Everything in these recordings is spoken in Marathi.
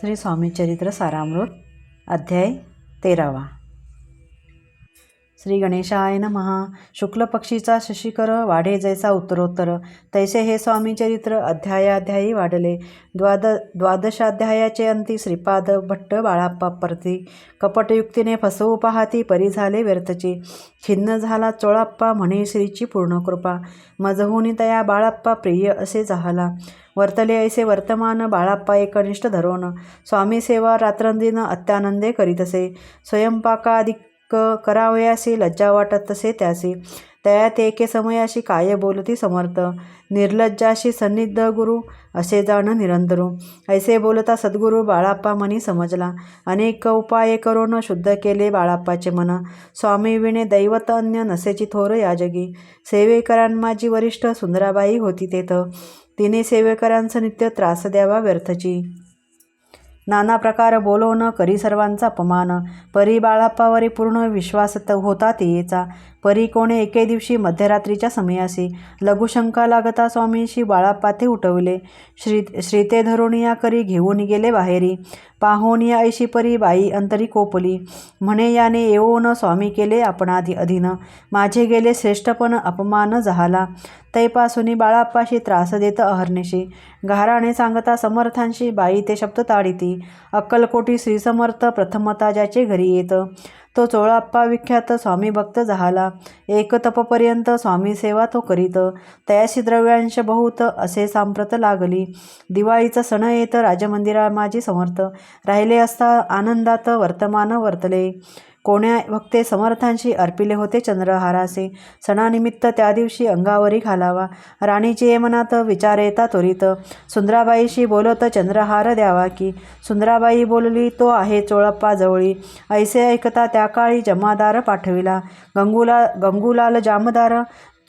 श्री स्वामी चरित्र सारामृत अध्याय तेरावा. श्री गणेशाय महा शुक्ल पक्षीचा शशिकर वाढे जैसा उत्तरोत्तर. तैसे हे स्वामी चरित्र अध्यायाध्यायी वाढले. द्वाद द्वादशाध्यायाचे अंती श्रीपाद भट्ट बाळाप्पा परती. कपटयुक्तीने फसवू पाहती परी झाले व्यर्थची. खिन्न झाला चोळाप्पा म्हणे श्रीची पूर्णकृपा मजहुनी तया बाळाप्पा प्रिय असे झाला. वर्तले ऐसे वर्तमान बाळाप्पा एकनिष्ठ धरोन. स्वामी सेवा रात्रंदिन अत्यानंदे करीतसे स्वयंपाकादिक करावयासी लज्जा वाटत तसे त्यासी तयात एके समयाशी काय बोलती समर्थ. निर्लज्जाशी सन्निध गुरु असे जाणं निरंतरू. ऐसे बोलता सद्गुरू बाळाप्पा मनी समजला. अनेक उपाय करून शुद्ध केले बाळाप्पाचे मन. स्वामी विणे दैवत अन्य नसेची थोर याजगी. सेवेकरां माझी वरिष्ठ सुंदराबाई होती तेथ. तिने सेवेकरांचा नित्य त्रास द्यावा व्यर्थची. नाना प्रकार बोलवणं करी सर्वांचा अपमान. परी बाळाप्पावरी पूर्ण विश्वास त होता तियेचा परी कोणे एके दिवशी मध्यरात्रीच्या समयासी लघुशंका लागता स्वामींशी बाळाप्पा ते उठवले. श्री श्रीते धरुणी या करी घेऊन गेले बाहेरी. पाहोन ऐशी परी बाई अंतरी कोपली. म्हणे याने येऊन स्वामी केले आपणाधी अधीन. माझे गेले श्रेष्ठपण अपमान झाला. तैपासुनी बाळाप्पाशी त्रास देत अहर्निशी. घाराणे सांगता समर्थांशी बाई ते शब्द ताडिती. अक्कलकोटी श्रीसमर्थ प्रथमता ज्याचे घरी येत. तो चोळाप्पा विख्यात स्वामी भक्त झाला. एक तपपर्यंत स्वामी सेवा तो करीत. तयाशी द्रव्यांश बहुत असे सांप्रत लागली. दिवाळीचा सण येत राजमंदिरा माझी समर्थ. राहिले असता आनंदात वर्तमान वर्तले. कोण्या भक्ते समर्थांशी अर्पिले होते चंद्रहारासे. सणानिमित्त त्या दिवशी अंगावरी घालावा. राणीचे मनात विचार येता त्वरित. सुंदराबाईशी बोलत चंद्रहार द्यावा की सुंदराबाई बोलली तो आहे चोळप्पा जवळी. ऐसे ऐकता त्या काळी जमादार पाठविला. गंगुला गंगुलाल जामदार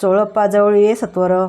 चोळप्पा जवळी ये सत्वर.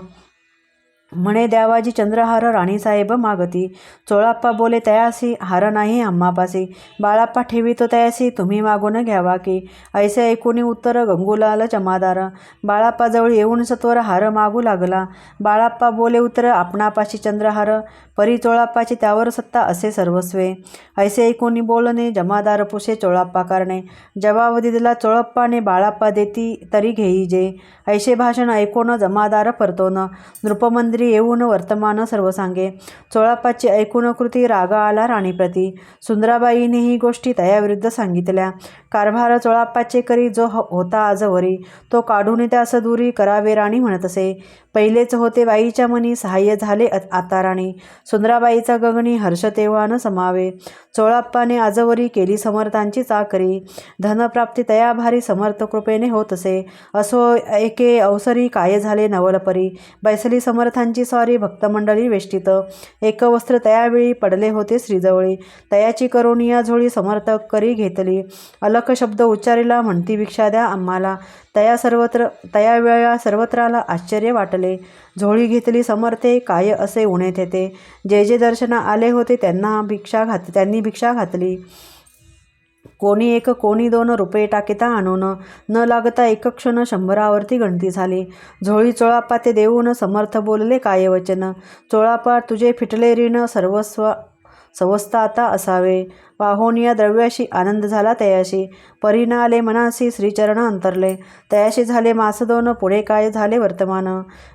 म्हणे द्यावाजी चंद्रहार राणीसाहेब मागती. चोळाप्पा बोले तयासी हार नाही आम्हापासी बाळाप्पा ठेवितो तयासी तुम्ही मागून घ्यावा की. ऐसे ऐकून उत्तर गंगुलाल जमादार बाळाप्पाजवळ येऊन सत्वर हार मागू लागला. बाळाप्पा बोले उत्तर आपणापाशी चंद्रहार. परी चोळाप्पाची त्यावर सत्ता असे सर्वस्वे. ऐसे ऐकून बोलणे जमादार पुसे चोळाप्पा करणे. जवाब दिला चोळप्पाने बाळाप्पा देती तरी घेई जे. ऐसे भाषण ऐकून जमादार परतोन. नृपमंदिर येऊन वर्तमान सर्व सांगे चोळाप्पाची ऐकून कृती रागा आला राणीप्रती. सुंदराबाईने ही गोष्टी तयाविरुद्ध सांगितल्या. कारभार चोळाप्पाचे करी जो हो-, होता आजवरी तो काढून त्यास दूरी करावे राणी म्हणत असे. पहिलेच होते बाईच्या मनी सहाय्य झाले आता राणी. सुंदराबाईचा गगनी हर्ष तेव्हा न समावे. चोळाप्पाने आजवरी केली समर्थांची चाकरी. धनप्राप्ती तयाभारी समर्थ कृपेने होत असे. असो एके अवसरी काय झाले नवलपरी बैसली समर्थांची स्वारी भक्तमंडळी वेष्टित. एक वस्त्र तयावेळी पडले होते श्रीजवळी. तयाची करुणिया झोळी समर्थक करी घेतली. अलख शब्द उच्चारीला म्हणती भिक्षा द्या आम्हाला. तया सर्वत्र तया वेळा सर्वत्राला आश्चर्य वाटले. झोळी घेतली समर्थे काय असे उणे येते? जे जे दर्शना आले होते त्यांना भिक्षा घात त्यांनी भिक्षा घातली. कोणी एक कोणी दोन रुपये टाकीता आणून. न लागता एक क्षण शंभरावरती गणती झाली. झोळी चोळापा ते देऊन समर्थ बोलले काय वचन? चोळापा तुझे फिटले ऋण सर्वस्व सवस्था आता असावे. पाहोन या द्रव्याशी आनंद झाला तयाशी परिणा आले मनासी श्रीचरण अंतरले. तयाशी झाले मास दोन पुढे काय झाले वर्तमान?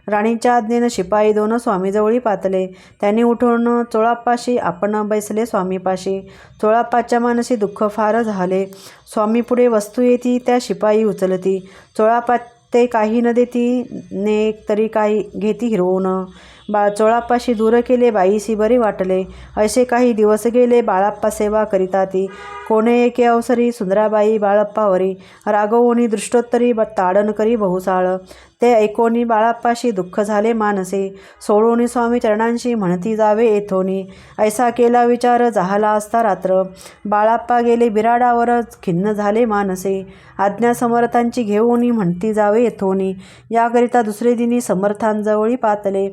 राणीच्या आज्ञेनं शिपाई दोन स्वामीजवळी पातले. त्यांनी उठून चोळाप्पाशी आपण बैसले स्वामीपाशी. चोळाप्पाच्या मानसी दुःख फार झाले. स्वामी पुढे वस्तू येती त्या शिपाई उचलती. चोळाप्पा ते काही न देती ने तरी काही घेती हिरवून. बाळचोळाप्पाशी दूर केले बाईसी बरे वाटले. असे काही दिवस गेले बाळाप्पा सेवा करिता ती कोणे एके अवसरी सुंदराबाई बाळप्पावरी राघवोनी दृष्टोत्तरी ताडण करी बहुसाळ. ते ऐकोनी बाळाप्पाशी दुःख झाले मानसे. सोडोनी स्वामी चरणांशी म्हणती जावे येथोनी. ऐसा केला विचार झाला असता रात्र. बाळाप्पा गेले बिराडावरच खिन्न झाले मानसे. आज्ञा समर्थांची घेऊनी म्हणती जावे येथोनी. याकरिता दुसरे दिनी समर्थांजवळी पातले.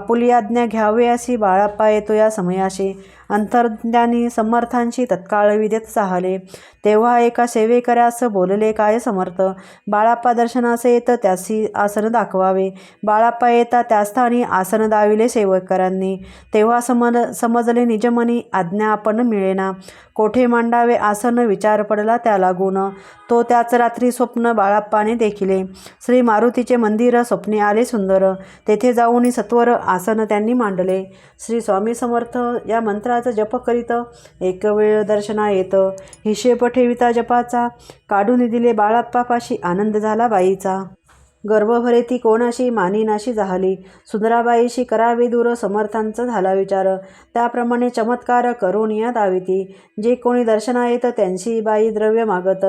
आपुली आज्ञा घ्यावी अशी बाळाप्पा येतो या समयाशी. अंतर्ज्ञानी समर्थांशी तत्काळ विदेत चाहले. तेव्हा एका सेवेकऱ्यास बोलले काय समर्थ? बाळाप्पा दर्शनास येत त्यासी आसन दाखवावे. बाळाप्पा येता त्या स्थानी आसन दाविले सेवकरांनी तेव्हा समज समजले निजमनी आज्ञा आपण मिळेना. कोठे मांडावे आसन विचार पडला त्या लागून. तो त्याच रात्री स्वप्न बाळाप्पाने देखिले. श्री मारुतीचे मंदिर स्वप्ने आले सुंदर. तेथे जाऊन सत्वर आसन त्यांनी मांडले. श्री स्वामी समर्थ या मंत्राचा जप करीत एक वेळ दर्शना येत. हिशेब ठेविता जपाचा. काढून दिले बाळाप्पापाशी आनंद झाला बाईचा. गर्भभरे ती कोणाशी मानिनाशी झाली? सुंदराबाईशी करावे दूर समर्थांचा झाला विचार. त्याप्रमाणे चमत्कार करून या दाविती. जे कोणी दर्शना येत त्यांची बाई द्रव्य मागत.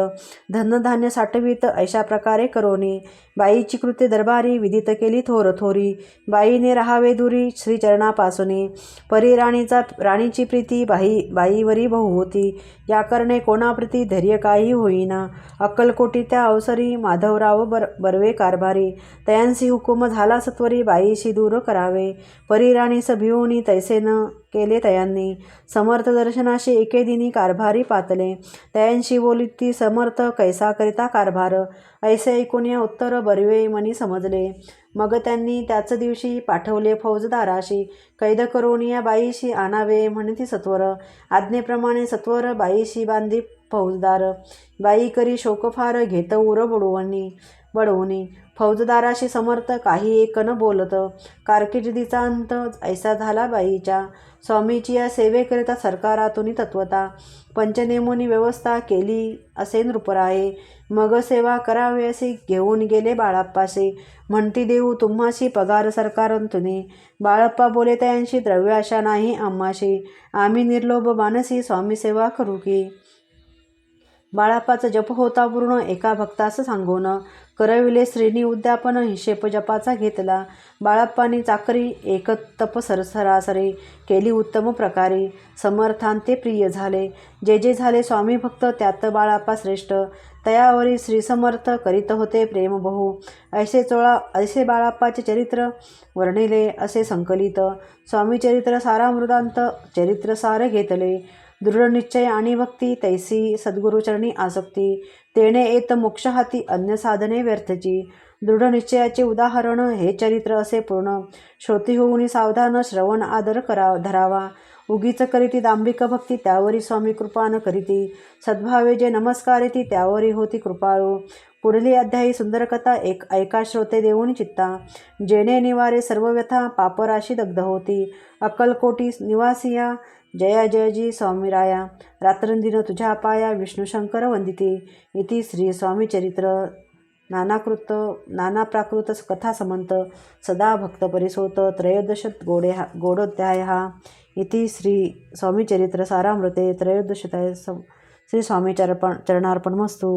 धनधान्य साठवीत अशा प्रकारे करोनी. बाईची कृत्य दरबारी विदित केली थोर थोरी. बाईने राहावे दुरी श्रीचरणापासूनी. परी राणीचा राणीची प्रीती बाई बाईवरी बहु होती. या करणे कोणाप्रती धैर्य काही होईना. अक्कलकोटी त्या अवसरी माधवराव बर बर्वे दरबारी. तयांसी हुकुम झाला सत्वरी बाईशी दूर करावे. परिराणी राणीस तैसे न केले तयांनी. समर्थ दर्शनाशी एके दिनी कारभारी पातले. तयांशी बोली ती समर्थ कैसा करिता कारभार? ऐसे ऐकून या उत्तर बरवे मनी समजले. मग त्यांनी त्याच दिवशी पाठवले फौजदाराशी. कैद करून या बाईशी आणावे म्हणती सत्वर. आज्ञेप्रमाणे सत्वर बाईशी बांधी फौजदार. बाई करी शोकफार घेत उर बुडवणी बडवणी फौजदाराशी समर्थ काही एक न बोलत कारकिर्दीचा अंत ऐसा झाला बाईच्या. स्वामीची या सेवेकरिता सरकारातून तत्वता. पंचनेमोनी व्यवस्था केली असे नृपराये मग सेवा करावे असे घेऊन गेले बाळाप्पासे. म्हणती देऊ तुम्हाशी पगार सरकारांतुनी. बाळप्पा बोले त्यांशी द्रव्याशा नाही आम्हाशी. आम्ही निर्लोभ मानसी स्वामी सेवा करू की बाळापाचा जप होता पूर्ण एका भक्तास सांगून. करविले श्रीनी उद्यापन हिशेप जपाचा घेतला. बाळाप्पानी चाकरी एक तप सरसरासरी केली उत्तम प्रकारे. समर्थांते प्रिय झाले. जे जे झाले स्वामी भक्त त्यात बाळाप्पा श्रेष्ठ. तयावरी श्रीसमर्थ करीत होते प्रेम बहु. ऐसे चोळा ऐसे बाळाप्पाचे चरित्र वर्णिले असे संकलित. स्वामी चरित्र सारा मृदांत चरित्र सार घेतले. दृढनिश्चय आणि भक्ती तैसी सद्गुरुचरणी आसक्ती तेणे येत मोक्ष हाती अन्य साधने व्यर्थची. दृढनिश्चयाचे उदाहरण हे चरित्र असे पूर्ण. श्रोती होऊन सावधान श्रवण आदर करा धरावा. उगीच करीती दांभिक भक्ती त्यावरी स्वामी कृपान करीती. सद्भावे जे नमस्कार येती त्यावरी होती कृपाळू. पुढली अध्यायी सुंदर कथा एक ऐका श्रोते देऊन चित्ता. जेणे निवारे सर्व व्यथा पापराशी दग्ध होती. अक्कलकोटी निवासिया जया जयजी स्वामीराया रात्रंदिन तुझ्या पाया विष्णुशंकर वंदिते. इति श्री स्वामी चरित्र. नानाकृत नाना प्राकृत कथा समंत. सदा भक्त परिसोत त्रयोदश गोडे हा गोडोध्याय हा इति श्री स्वामी चरित्र सारामृते त्रयोदशताय श्री स्वामी चरपण चरणार्पणमस्तु.